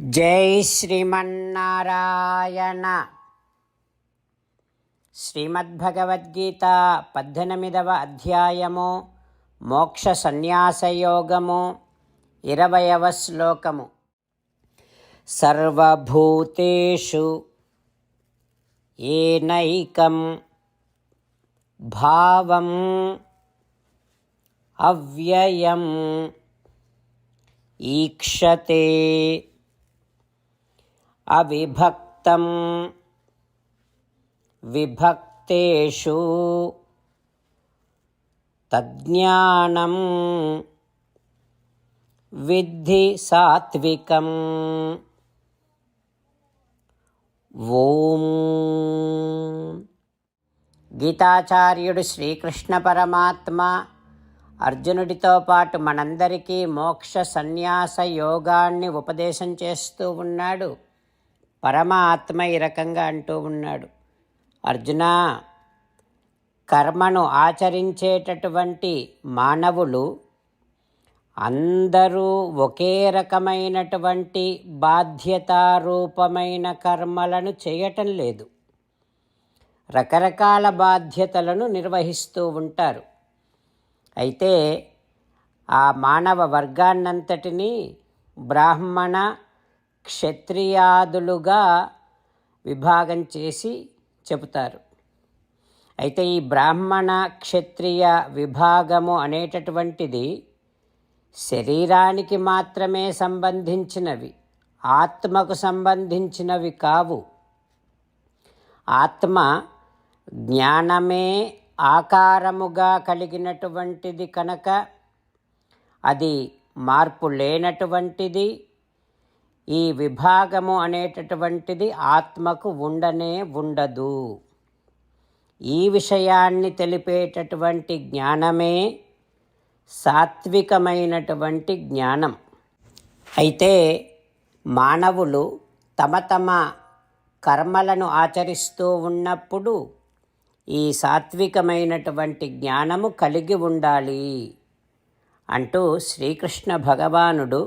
జై శ్రీమన్నారాయణ. శ్రీమద్భగవద్గీత పద్దెనిమిదవ అధ్యాయము మోక్ష సన్యాసయోగము ఇరవయవ శ్లోకము. సర్వభూతేషు ఏనైకం భావం అవ్యయం ఈక్షతే అవిభక్తం. విభక్తేషు తజ్ఞానం. విద్ధి సాత్వికం. ఓం. గీతాచార్యుడు శ్రీకృష్ణ పరమాత్మ అర్జునుడితో పాటు మనందరికీ మోక్ష సన్యాస యోగాన్ని ఉపదేశం చేస్తూ ఉన్నాడు. పరమాత్మ ఈ రకంగా అంటూ ఉన్నాడు. అర్జున కర్మను ఆచరించేటటువంటి మానవులు అందరూ ఒకే రకమైనటువంటి బాధ్యతారూపమైన కర్మలను చేయటం లేదు. రకరకాల బాధ్యతలను నిర్వహిస్తూ ఉంటారు. అయితే ఆ మానవ వర్గాన్నంతటినీ బ్రాహ్మణ క్షత్రియాదులుగా విభాగం చేసి చెబుతారు. అయితే ఈ బ్రాహ్మణ క్షత్రియ విభాగము అనేటటువంటిది శరీరానికి మాత్రమే సంబంధించినవి ఆత్మకు సంబంధించినవి కావు. ఆత్మ జ్ఞానమే ఆకారముగా కలిగినటువంటిది కనుక అది మార్పు లేనటువంటిది ఈ విభాగము అనేటటువంటిది ఆత్మకు ఉండనే ఉండదు. ఈ విషయాన్ని తెలిపేటటువంటి జ్ఞానమే సాత్వికమైనటువంటి జ్ఞానం. అయితే మానవులు తమ తమ కర్మలను ఆచరిస్తూ ఉన్నప్పుడు ఈ సాత్వికమైనటువంటి జ్ఞానము కలిగి ఉండాలి అంటూ శ్రీకృష్ణ భగవానుడు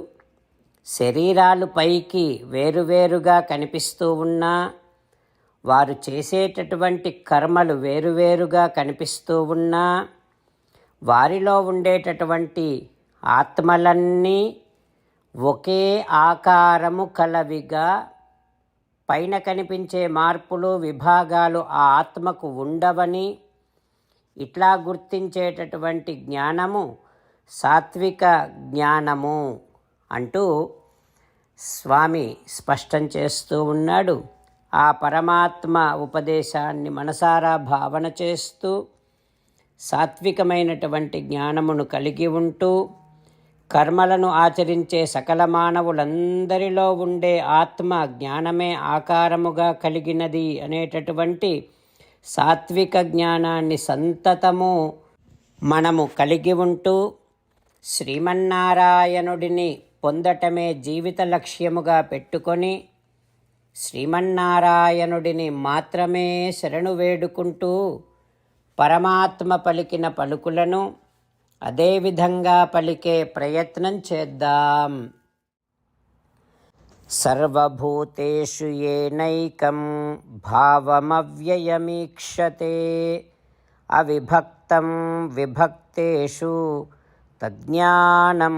శరీరాలు పైకి వేరువేరుగా కనిపిస్తూ ఉన్నా వారు చేసేటటువంటి కర్మలు వేరువేరుగా కనిపిస్తూ ఉన్నా వారిలో ఉండేటటువంటి ఆత్మలన్నీ ఒకే ఆకారము కలవిగా పైన కనిపించే మార్పులు విభాగాలు ఆ ఆత్మకు ఉండవని ఇట్లా గుర్తించేటటువంటి జ్ఞానము సాత్విక జ్ఞానము. అంటూ స్వామి స్పష్టం చేస్తూ ఉన్నాడు. ఆ పరమాత్మ ఉపదేశాన్ని మనసారా భావన చేస్తూ సాత్వికమైనటువంటి జ్ఞానమును కలిగి ఉంటూ కర్మలను ఆచరించే సకల మానవులందరిలో ఉండే ఆత్మ జ్ఞానమే ఆకారముగా కలిగినది అనేటటువంటి సాత్విక జ్ఞానాన్ని సంతతము మనము కలిగి ఉంటూ శ్రీమన్నారాయణుడిని పొందటమే జీవిత లక్ష్యముగా పెట్టుకొని శ్రీమన్నారాయణుడిని మాత్రమే శరణు వేడుకుంటూ పరమాత్మ పలికిన పలుకులను అదేవిధంగా పలికే ప్రయత్నం చేద్దాం. సర్వభూతేషు ఏనైకం భావమవ్యయమీక్షతే అవిభక్తం విభక్తేషు తజ్ఞానం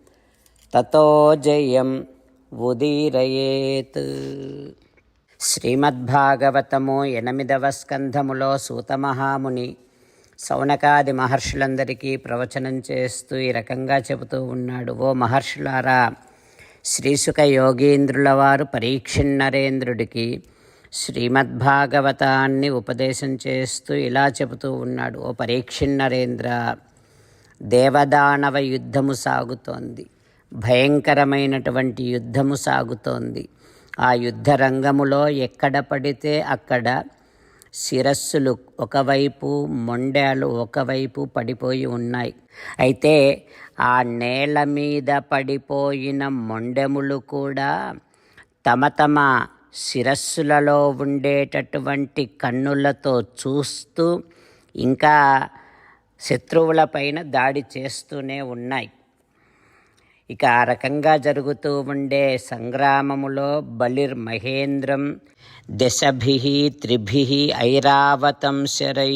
తతో జయం ఉదీరయేత్. శ్రీమద్భాగవతము ఎనిమిదవ స్కంధములో సూతమహాముని సౌనకాది మహర్షులందరికీ ప్రవచనం చేస్తూ ఈ రకంగా చెబుతూ ఉన్నాడు. ఓ మహర్షులారా శ్రీసుక యోగీంద్రుల వారు పరీక్షిన్నరేంద్రుడికి శ్రీమద్భాగవతాన్ని ఉపదేశం చేస్తూ ఇలా చెబుతూ ఉన్నాడు. ఓ పరీక్షిన్నరేంద్ర దేవదానవ యుద్ధము సాగుతోంది. భయంకరమైనటువంటి యుద్ధము సాగుతోంది. ఆ యుద్ధ రంగములో ఎక్కడ పడితే అక్కడ శిరస్సులు ఒకవైపు మొండాలు ఒకవైపు పడిపోయి ఉన్నాయి. అయితే ఆ నేల మీద పడిపోయిన మొండెములు కూడా తమ తమ శిరస్సులలో ఉండేటటువంటి కన్నులతో చూస్తూ ఇంకా శత్రువులపైన దాడి చేస్తూనే ఉన్నాయి. ఇక ఆ రకంగా జరుగుతూ ఉండే సంగ్రామములో బలిర్ మహేంద్రం దశభి త్రిభి ఐరావతం శరై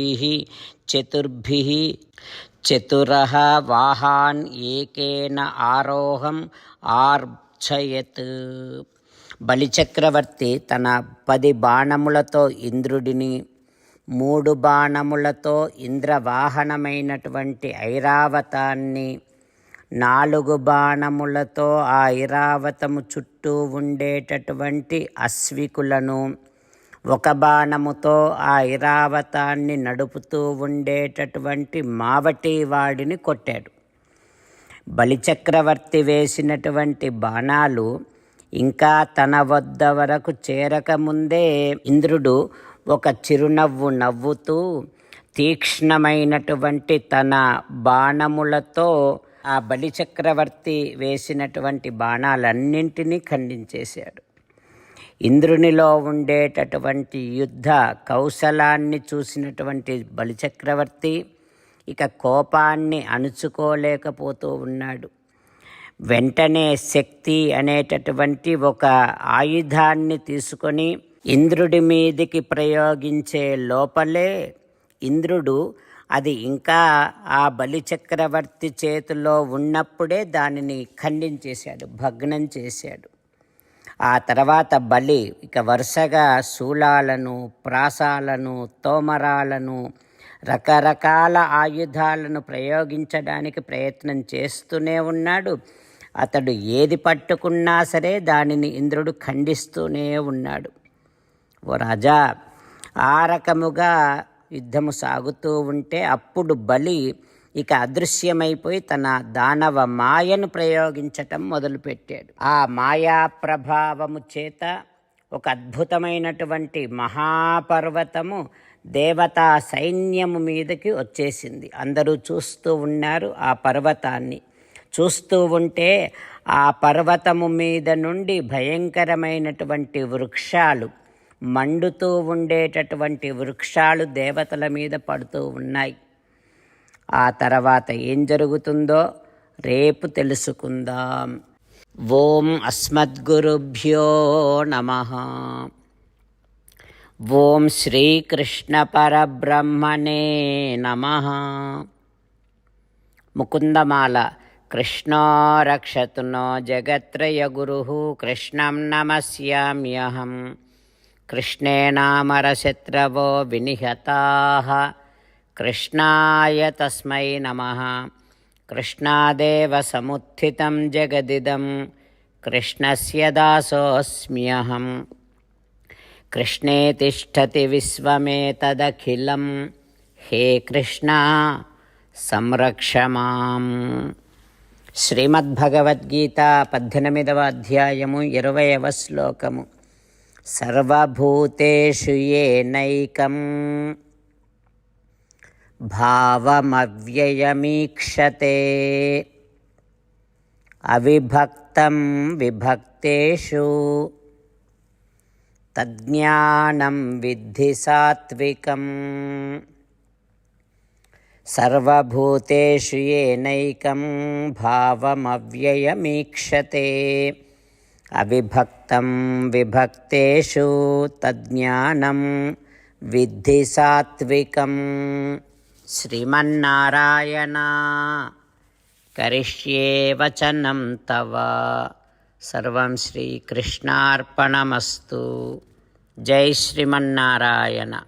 చతుర్భి చతుర వాహాన్ ఏకేన ఆరోహం ఆర్ఛయత్. బలిచక్రవర్తి తన పది బాణములతో ఇంద్రుడిని మూడు బాణములతో ఇంద్రవాహనమైనటువంటి ఐరావతాన్ని నాలుగు బాణములతో ఆ ఐరావతము చుట్టూ ఉండేటటువంటి అశ్వికులను ఒక బాణముతో ఆ ఐరావతాన్ని నడుపుతూ ఉండేటటువంటి మావటి వాడిని కొట్టాడు. బలిచక్రవర్తి వేసినటువంటి బాణాలు ఇంకా తన వద్ద వరకు చేరకముందే ఇంద్రుడు ఒక చిరునవ్వు నవ్వుతూ తీక్ష్ణమైనటువంటి తన బాణములతో ఆ బలిచక్రవర్తి వేసినటువంటి బాణాలన్నింటినీ ఖండించేశాడు. ఇంద్రునిలో ఉండేటటువంటి యుద్ధ కౌశలాన్ని చూసినటువంటి బలిచక్రవర్తి ఇక కోపాన్ని అణుచుకోలేకపోతూ ఉన్నాడు. వెంటనే శక్తి అనేటటువంటి ఒక ఆయుధాన్ని తీసుకొని ఇంద్రుడి మీదికి ప్రయోగించే లోపలే ఇంద్రుడు అది ఇంకా ఆ బలిచక్రవర్తి చేతిలో ఉన్నప్పుడే దానిని ఖండించేశాడు భగ్నం చేశాడు. ఆ తర్వాత బలి ఇక వరుసగా శూలాలను ప్రాసాలను తోమరాలను రకరకాల ఆయుధాలను ప్రయోగించడానికి ప్రయత్నం చేస్తూనే ఉన్నాడు. అతడు ఏది పట్టుకున్నా సరే దానిని ఇంద్రుడు ఖండిస్తూనే ఉన్నాడు. ఓ రాజా ఆ రకముగా యుద్ధము సాగుతూ ఉంటే అప్పుడు బలి ఇక అదృశ్యమైపోయి తన దానవ మాయను ప్రయోగించటం మొదలుపెట్టాడు. ఆ మాయా ప్రభావము చేత ఒక అద్భుతమైనటువంటి మహాపర్వతము దేవతా సైన్యము మీదకి వచ్చేసింది. అందరూ చూస్తూ ఉన్నారు ఆ పర్వతాన్ని. చూస్తూ ఉంటే ఆ పర్వతము మీద నుండి భయంకరమైనటువంటి వృక్షాలు మండుతూ ఉండేటటువంటి వృక్షాలు దేవతల మీద పడుతూ ఉన్నాయి. ఆ తర్వాత ఏం జరుగుతుందో రేపు తెలుసుకుందాం. ఓం అస్మద్గురుభ్యో నమ. ఓం శ్రీకృష్ణ పరబ్రహ్మణే నమ. ముకుందమాల కృష్ణో రక్షతునో జగత్రయ గురు కృష్ణం నమస్యామ్యహం. कृष्णेनामरशत्रवो विनिहताः कृष्णाय तस्मै नमः कृष्णादेव समुत्थितं जगदिदं कृष्णस्य दासोऽस्म्यहं कृष्णे तिष्ठति विश्वमेतदखिलं हे कृष्णा సంరక్ష మాం శ్రీమద్భగవద్గీత పద్దెనిమిదవ అధ్యాయము ఇరవయవ శ్లోకము సర్వభూతేషు ఏనైకం భావమవ్యయమీక్షతే అవిభక్తం విభక్తేషు తజ్ఞానం విద్ధి సాత్వికం సర్వభూతేషు ఏనైకం భావమవ్యయమీక్షతే అవిభక్తం విభక్తేషు తజ్ఞానం విద్ధి సాత్వికం. శ్రీమన్నారాయణ కరిష్యే వచనం తవ. సర్వం శ్రీకృష్ణార్పణమస్తు. జై శ్రీమన్నారాయణ.